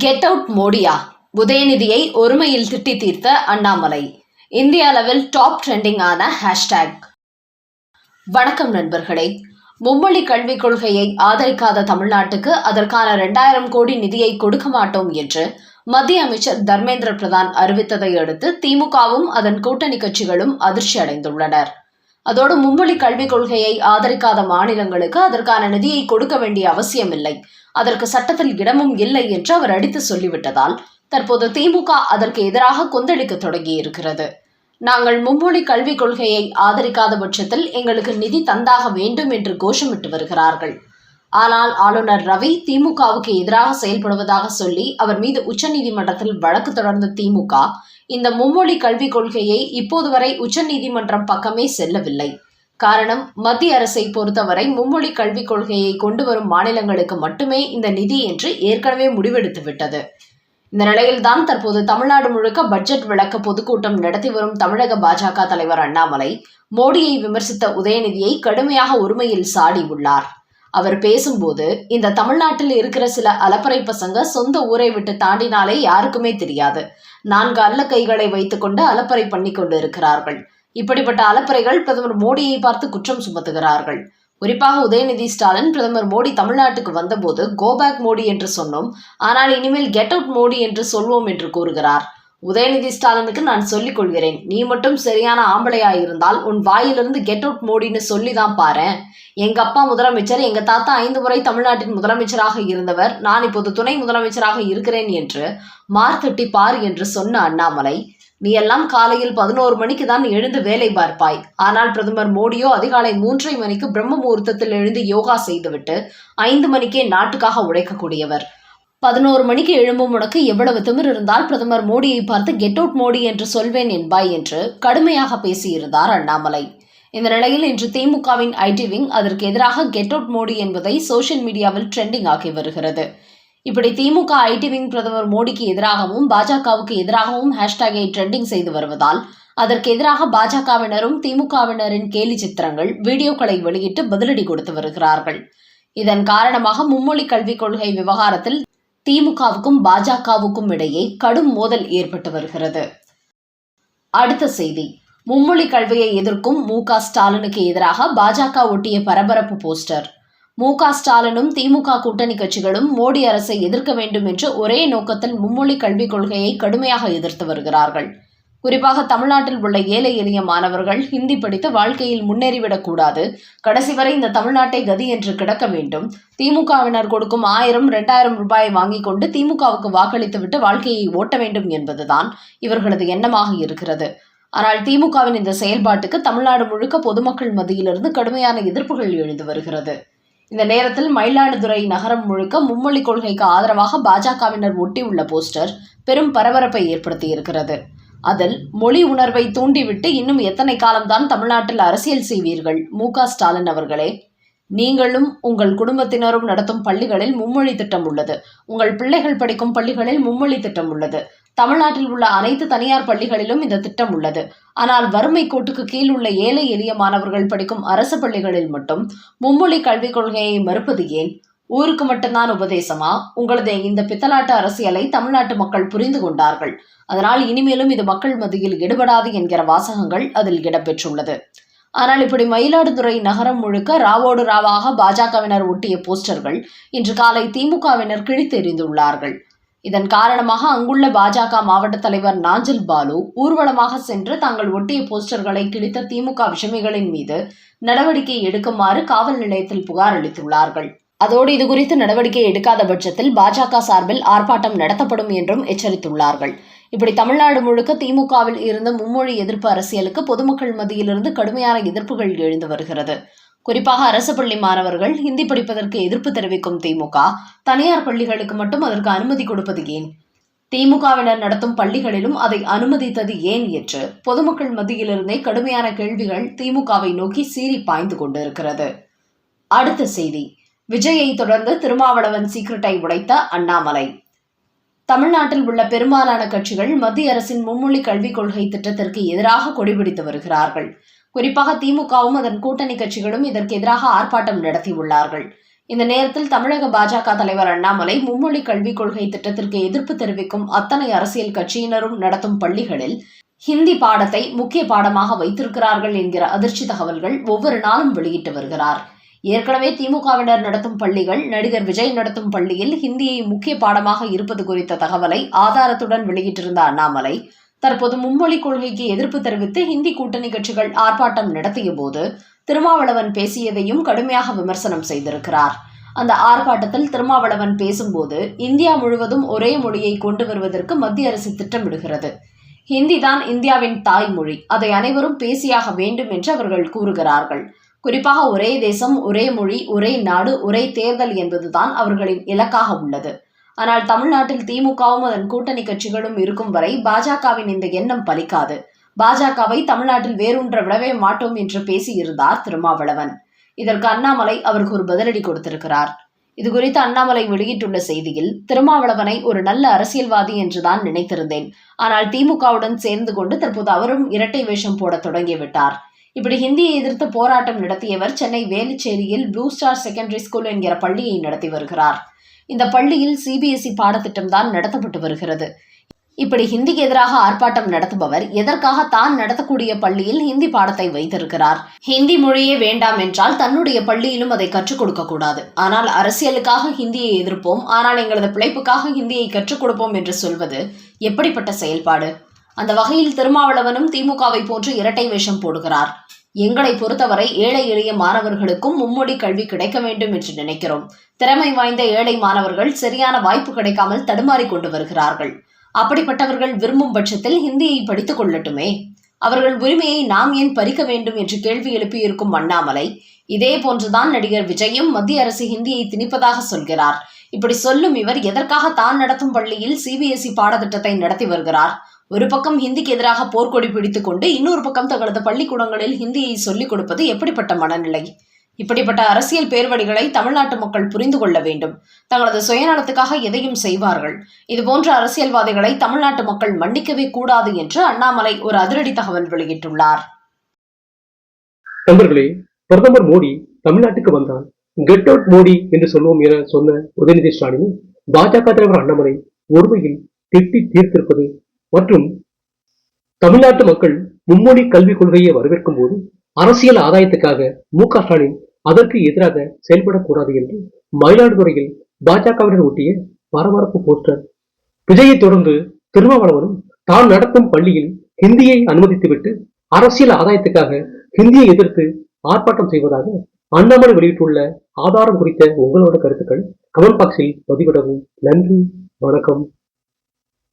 Get out மோடியா உதயநிதியை ஒருமையில் திட்டி தீர்த்த அண்ணாமலை. இந்திய அளவில் டாப் ட்ரெண்டிங் ஆன ஹேஷ்டேக் வணக்கம் நண்பர்களே. மும்மொழி கல்விக் கொள்கையை ஆதரிக்காத தமிழ்நாட்டுக்கு அதற்கான இரண்டாயிரம் கோடி நிதியை கொடுக்க மாட்டோம் என்று மத்திய அமைச்சர் தர்மேந்திர பிரதான் அறிவித்ததை அடுத்து திமுகவும் அதன் கூட்டணி கட்சிகளும் அதிர்ச்சி அடைந்துள்ளனர் அதோடு மும்மொழி கல்விக் கொள்கையை ஆதரிக்காத மாநிலங்களுக்கு அதற்கான நிதியை கொடுக்க வேண்டிய அவசியமில்லை. அதற்கு சட்டத்தில் இடமும் இல்லை என்று அவர் அடித்து சொல்லிவிட்டதால் தற்போது திமுக அதற்கு எதிராக கொந்தளிக்க தொடங்கியிருக்கிறது. நாங்கள் மும்மொழி கல்விக் கொள்கையை ஆதரிக்காத பட்சத்தில் எங்களுக்கு நிதி தந்தாக வேண்டும் என்று கோஷமிட்டு வருகிறார்கள். ஆனால் ஆளுநர் ரவி திமுகவுக்கு எதிராக செயல்படுவதாக சொல்லி அவர் மீது உச்சநீதிமன்றத்தில் வழக்கு தொடர்ந்த திமுக இந்த மும்மொழி கல்விக் கொள்கையை இப்போது வரை உச்சநீதிமன்றம் பக்கமே செல்லவில்லை. காரணம் மத்திய அரசை பொறுத்தவரை மும்மொழி கல்விக் கொள்கையை கொண்டு வரும் மாநிலங்களுக்கு மட்டுமே இந்த நிதி என்று ஏற்கனவே முடிவெடுத்து விட்டது. இந்த நிலையில்தான் தற்போது தமிழ்நாடு முழுக்க பட்ஜெட் விளக்க பொதுக்கூட்டம் நடத்தி வரும் தமிழக பாஜக தலைவர் அண்ணாமலை மோடியை விமர்சித்த உதயநிதியை கடுமையாக ஒருமையில் சாடியுள்ளார். அவர் பேசும்போது இந்த தமிழ்நாட்டில் இருக்கிற சில அலப்பறை பசங்க சொந்த ஊரை விட்டு தாண்டினாலே யாருக்குமே தெரியாது. நான்கு அல்ல கைகளை வைத்துக்கொண்டு அலப்பறை பண்ணி கொண்டு இருக்கிறார்கள் இப்படிப்பட்ட அலப்பறைகள் பிரதமர் மோடியை பார்த்து குற்றம் சுமத்துகிறார்கள். குறிப்பாக உதயநிதி ஸ்டாலின் பிரதமர் மோடி தமிழ்நாட்டுக்கு வந்தபோது கோபேக் மோடி என்று சொன்னோம். ஆனால் இனிமேல் கெட் அவுட் மோடி என்று சொல்வோம் என்று கூறுகிறார். உதயநிதி ஸ்டாலினுக்கு நான் சொல்லிக் கொள்கிறேன். நீ மட்டும் சரியான ஆம்பளையா இருந்தால் உன் வாயிலிருந்து கெட் அவுட் மோடின்னு சொல்லி தான் பாரு எங்க அப்பா முதலமைச்சர் எங்க தாத்தா ஐந்து முறை தமிழ்நாட்டின் முதலமைச்சராக இருந்தவர் நான் இப்போது துணை முதலமைச்சராக இருக்கிறேன் என்று மார்த்தட்டி பார் என்று சொன்ன அண்ணாமலை நீ எல்லாம் காலையில் பதினோரு மணிக்கு தான் எழுந்து வேலை பார்ப்பாய். ஆனால் பிரதமர் மோடியோ அதிகாலை மூன்றரை மணிக்கு பிரம்ம முகூர்த்தத்தில் எழுந்து யோகா செய்துவிட்டு ஐந்து மணிக்கே நாட்டுக்காக உழைக்கக்கூடியவர். பதினோரு மணிக்கு எழும்பும் உனக்கு எவ்வளவு திமிர் இருந்தால் பிரதமர் மோடியை பார்த்து கெட் அவுட் மோடி என்று சொல்வேன் என்பாய் என்று கடுமையாக பேசியிருந்தார் அண்ணாமலை. இந்த நிலையில் இன்று திமுகவின் ஐடி விங் அதற்கு எதிராக கெட் அவுட் மோடி என்பதை சோசியல் மீடியாவில் ட்ரெண்டிங் ஆகி வருகிறது. இப்படி திமுக ஐடி விங் பிரதமர் மோடிக்கு எதிராகவும் பாஜகவுக்கு எதிராகவும் ஹேஷ்டேகை ட்ரெண்டிங் செய்து வருவதால் அதற்கு எதிராக பாஜகவினரும் திமுகவினரின் கேலி சித்திரங்கள் வீடியோக்களை வெளியிட்டு பதிலடி கொடுத்து வருகிறார்கள். இதன் காரணமாக மும்மொழி கல்விக் கொள்கை விவகாரத்தில் திமுகவுக்கும் பாஜகவுக்கும் இடையே கடும் மோதல் ஏற்பட்டு வருகிறது. அடுத்த செய்தி. மும்மொழி கல்வியை எதிர்க்கும் மு க ஸ்டாலினுக்கு எதிராக பாஜக ஒட்டிய பரபரப்பு போஸ்டர். மு க ஸ்டாலினும் திமுக கூட்டணி கட்சிகளும் மோடி அரசை எதிர்க்க வேண்டும் என்று ஒரே நோக்கத்தில் மும்மொழி கல்விக் கொள்கையை கடுமையாக எதிர்த்து வருகிறார்கள். குறிப்பாக தமிழ்நாட்டில் உள்ள ஏழை எளிய மாணவர்கள் ஹிந்தி படித்து வாழ்க்கையில் முன்னேறிவிடக் கூடாது. கடைசி வரை இந்த தமிழ்நாட்டை கதி என்று கிடக்க வேண்டும். திமுகவினர் கொடுக்கும் ஆயிரம் இரண்டாயிரம் ரூபாயை வாங்கிக் கொண்டு திமுகவுக்கு வாக்களித்துவிட்டு வாழ்க்கையை ஓட்ட வேண்டும் என்பதுதான் இவர்களது எண்ணமாக இருக்கிறது. ஆனால் திமுகவின் இந்த செயல்பாட்டுக்கு தமிழ்நாடு முழுக்க பொதுமக்கள் மத்தியிலிருந்து கடுமையான எதிர்ப்புகள் எழுந்து வருகிறது. இந்த நேரத்தில் மயிலாடுதுறை நகரம் முழுக்க மும்மொழி கொள்கைக்கு ஆதரவாக பாஜகவினர் ஒட்டியுள்ள போஸ்டர் பெரும் பரபரப்பை ஏற்படுத்தியிருக்கிறது. அதில் மொழி உணர்வை தூண்டிவிட்டு இன்னும் எத்தனை காலம்தான் தமிழ்நாட்டில் அரசியல் செய்வீர்கள்? மு. ஸ்டாலின் அவர்களே நீங்களும் உங்கள் குடும்பத்தினரும் நடத்தும் பள்ளிகளில் மும்மொழி திட்டம் உள்ளது. உங்கள் பிள்ளைகள் படிக்கும் பள்ளிகளில் மும்மொழி திட்டம் உள்ளது. தமிழ்நாட்டில் உள்ள அனைத்து தனியார் பள்ளிகளிலும் இந்த திட்டம் உள்ளது. ஆனால் வறுமை கோட்டுக்கு கீழ் உள்ள ஏழை எளிய மாணவர்கள் படிக்கும் அரசு பள்ளிகளில் மட்டும் மும்மொழி கல்விக் கொள்கையை மறுப்பது ஏன்? ஊருக்கு மட்டும்தான் உபதேசமா? உங்களது இந்த பித்தலாட்டு அரசியலை தமிழ்நாட்டு மக்கள் புரிந்து கொண்டார்கள். அதனால் இனிமேலும் இது மக்கள் மத்தியில் எடுபடாது என்கிற வாசகங்கள் அதில் இடம்பெற்றுள்ளது. ஆனால் இப்படி மயிலாடுதுறை நகரம் முழுக்க ராவோடு ராவாக பாஜகவினர் ஒட்டிய போஸ்டர்கள் இன்று காலை திமுகவினர் கிழித்தெறிந்துள்ளார்கள் இதன் காரணமாக அங்குள்ள பாஜக மாவட்ட தலைவர் நாஞ்சில் பாலு ஊர்வலமாக சென்று தாங்கள் ஒட்டிய போஸ்டர்களை கிழித்த திமுக விஷமிகளின் மீது நடவடிக்கை எடுக்குமாறு காவல் நிலையத்தில் புகார் அளித்துள்ளார்கள். அதோடு இதுகுறித்து நடவடிக்கை எடுக்காத பட்சத்தில் பாஜக சார்பில் ஆர்ப்பாட்டம் நடத்தப்படும் என்றும் எச்சரித்துள்ளார்கள். இப்படி தமிழ்நாடு முழுக்க திமுகவில் இருந்த மும்மொழி எதிர்ப்பு அரசியலுக்கு பொதுமக்கள் மத்தியிலிருந்து கடுமையான எதிர்ப்புகள் எழுந்து வருகிறது. குறிப்பாக அரசு பள்ளி மாணவர்கள் ஹிந்தி படிப்பதற்கு எதிர்ப்பு தெரிவிக்கும் திமுக தனியார் பள்ளிகளுக்கு மட்டும் அதற்கு அனுமதி கொடுப்பது ஏன்? திமுகவினர் நடத்தும் பள்ளிகளிலும் அதை அனுமதித்தது ஏன் என்று பொதுமக்கள் மத்தியிலிருந்தே கடுமையான கேள்விகள் திமுகவை நோக்கி சீறி பாய்ந்து கொண்டிருக்கிறது. அடுத்த செய்தி. விஜயை தொடர்ந்து திருமாவளவன் சீக்கிரட்டை உடைத்த அண்ணாமலை. தமிழ்நாட்டில் உள்ள பெரும்பாலான கட்சிகள் மத்திய அரசின் மும்மொழி கல்விக் கொள்கை திட்டத்திற்கு எதிராக கொடிபிடித்து வருகிறார்கள். குறிப்பாக திமுகவும் அதன் கூட்டணி கட்சிகளும் இதற்கு எதிராக ஆர்ப்பாட்டம் நடத்தியுள்ளார்கள். இந்த நேரத்தில் தமிழக பாஜக தலைவர் அண்ணாமலை மும்மொழி கல்விக் கொள்கை திட்டத்திற்கு எதிர்ப்பு தெரிவிக்கும் அத்தனை அரசியல் கட்சியினரும் நடத்தும் பள்ளிகளில் ஹிந்தி பாடத்தை முக்கிய பாடமாக வைத்திருக்கிறார்கள் என்கிற அதிர்ச்சி தகவல்கள் ஒவ்வொரு நாளும் வெளியிட்டு வருகிறார். ஏற்கனவே திமுகவினர் நடத்தும் பள்ளிகள் நடிகர் விஜய் நடத்தும் பள்ளியில் ஹிந்தியை முக்கிய பாடமாக இருப்பது குறித்த தகவலை ஆதாரத்துடன் வெளியிட்டிருந்த அண்ணாமலை தற்போது மும்மொழி கொள்கைக்கு எதிர்ப்பு தெரிவித்து ஹிந்தி கூட்டணி கட்சிகள் ஆர்ப்பாட்டம் நடத்திய போது திருமாவளவன் பேசியதையும் கடுமையாக விமர்சனம் செய்திருக்கிறார். அந்த ஆர்ப்பாட்டத்தில் திருமாவளவன் பேசும்போது இந்தியா முழுவதும் ஒரே மொழியை கொண்டு வருவதற்கு மத்திய அரசு திட்டமிடுகிறது. ஹிந்தி தான் இந்தியாவின் தாய்மொழி. அதை அனைவரும் பேசியாக வேண்டும் என்று அவர்கள் கூறுகிறார்கள். குறிப்பாக ஒரே தேசம் ஒரே மொழி ஒரே நாடு ஒரே தேர்தல் என்பதுதான் அவர்களின் இலக்காக உள்ளது. ஆனால் தமிழ்நாட்டில் திமுகவும் அதன் கூட்டணி கட்சிகளும் இருக்கும் வரை பாஜகவின் இந்த எண்ணம் பலிக்காது. பாஜகவை தமிழ்நாட்டில் வேரூன்ற விடவே மாட்டோம் என்று பேசியிருந்தார் திருமாவளவன். இதற்கு அண்ணாமலை அவருக்கு ஒரு பதிலடி கொடுத்திருக்கிறார். இது குறித்து அண்ணாமலை வெளியிட்டுள்ள செய்தியில் திருமாவளவனை ஒரு நல்ல அரசியல்வாதி என்றுதான் நினைத்திருந்தேன். ஆனால் திமுகவுடன் சேர்ந்து கொண்டு தற்போது அவரும் இரட்டை வேஷம் போட தொடங்கிவிட்டார். இப்படி ஹிந்தியை எதிர்த்து போராட்டம் நடத்தியவர் சென்னை வேலுச்சேரியில் ப்ளூ ஸ்டார் செகண்டரி ஸ்கூல் என்கிற பள்ளியை நடத்தி வருகிறார். இந்த பள்ளியில் சிபிஎஸ்இ பாடத்திட்டம் தான் நடத்தப்பட்டு வருகிறது. இப்படி ஹிந்திக்கு எதிராக ஆர்ப்பாட்டம் நடத்துபவர் எதற்காக தான் நடத்தக்கூடிய பள்ளியில் ஹிந்தி பாடத்தை வைத்திருக்கிறார்? ஹிந்தி மொழியே வேண்டாம் என்றால் தன்னுடைய பள்ளியிலும் அதை கற்றுக் கொடுக்க கூடாது. ஆனால் அரசியலுக்காக ஹிந்தியை எதிர்ப்போம் ஆனால் எங்களது பிழைப்புக்காக ஹிந்தியை கற்றுக் கொடுப்போம் என்று சொல்வது எப்படிப்பட்ட செயல்பாடு? அந்த வகையில் திருமாவளவனும் திமுகவை போன்று இரட்டை வேஷம் போடுகிறார். எங்களை பொறுத்தவரை ஏழை எளிய மாணவர்களுக்கும் மும்மொழி கல்வி கிடைக்க வேண்டும் என்று நினைக்கிறோம். திறமை வாய்ந்த ஏழை மாணவர்கள் சரியான வாய்ப்பு கிடைக்காமல் தடுமாறிக் கொண்டு வருகிறார்கள். அப்படிப்பட்டவர்கள் விரும்பும் பட்சத்தில் ஹிந்தியை படித்துக் கொள்ளட்டுமே. அவர்கள் உரிமையை நாம் ஏன் பறிக்க வேண்டும் என்று கேள்வி எழுப்பியிருக்கும் அண்ணாமலை இதே போன்றுதான் நடிகர் விஜயும் மத்திய அரசு ஹிந்தியை திணிப்பதாக சொல்கிறார். இப்படி சொல்லும் இவர் எதற்காக தான் நடத்தும் பள்ளியில் சிபிஎஸ்இ பாடத்திட்டத்தை நடத்தி வருகிறார்? ஒரு பக்கம் ஹிந்திக்கு எதிராக போர்க்கொடி பிடித்துக் கொண்டு இன்னொரு பக்கம் தங்களது பள்ளிக்கூடங்களில் ஹிந்தியை சொல்லிக் கொடுப்பது எப்படிப்பட்ட மனநிலை? இப்படிப்பட்ட அரசியல் பேர்வழிகளை தமிழ்நாட்டு மக்கள் புரிந்து கொள்ள வேண்டும். தங்களது சுயநலத்துக்காக எதையும் செய்வார்கள்? இதுபோன்ற அரசியல்வாதிகளை தமிழ்நாட்டு மக்கள் மன்னிக்கவே கூடாது என்று அண்ணாமலை ஒரு அதிரடி தகவல் வெளியிட்டுள்ளார். நண்பர்களே பிரதமர் மோடி தமிழ்நாட்டுக்கு வந்தால் கெட் அவுட் மோடி என்று சொல்வோம் என சொன்ன உதயநிதி ஸ்டாலின் பாஜக தலைவர் அண்ணாமலை ஒருமையில் திட்டி தீர்த்திருப்பது மற்றும் தமிழ்நாட்டு மக்கள் மும்மொழி கல்விக் கொள்கையை வரவேற்கும் போது அரசியல் ஆதாயத்துக்காக மு க ஸ்டாலின் அதற்கு எதிராக செயல்படக்கூடாது என்று மயிலாடுதுறையில் பாஜகவினர் ஒட்டிய பரபரப்பு போஸ்டர். விஜயை தொடர்ந்து திருமாவளவனும் தான் நடத்தும் பள்ளியில் ஹிந்தியை அனுமதித்துவிட்டு அரசியல் ஆதாயத்துக்காக ஹிந்தியை எதிர்த்து ஆர்ப்பாட்டம் செய்வதாக அண்ணாமலை வெளியிட்டுள்ள ஆதாரம் குறித்த உங்களோட கருத்துக்கள் கமெண்ட் பாக்ஸில் பதிவிடவும். நன்றி வணக்கம்.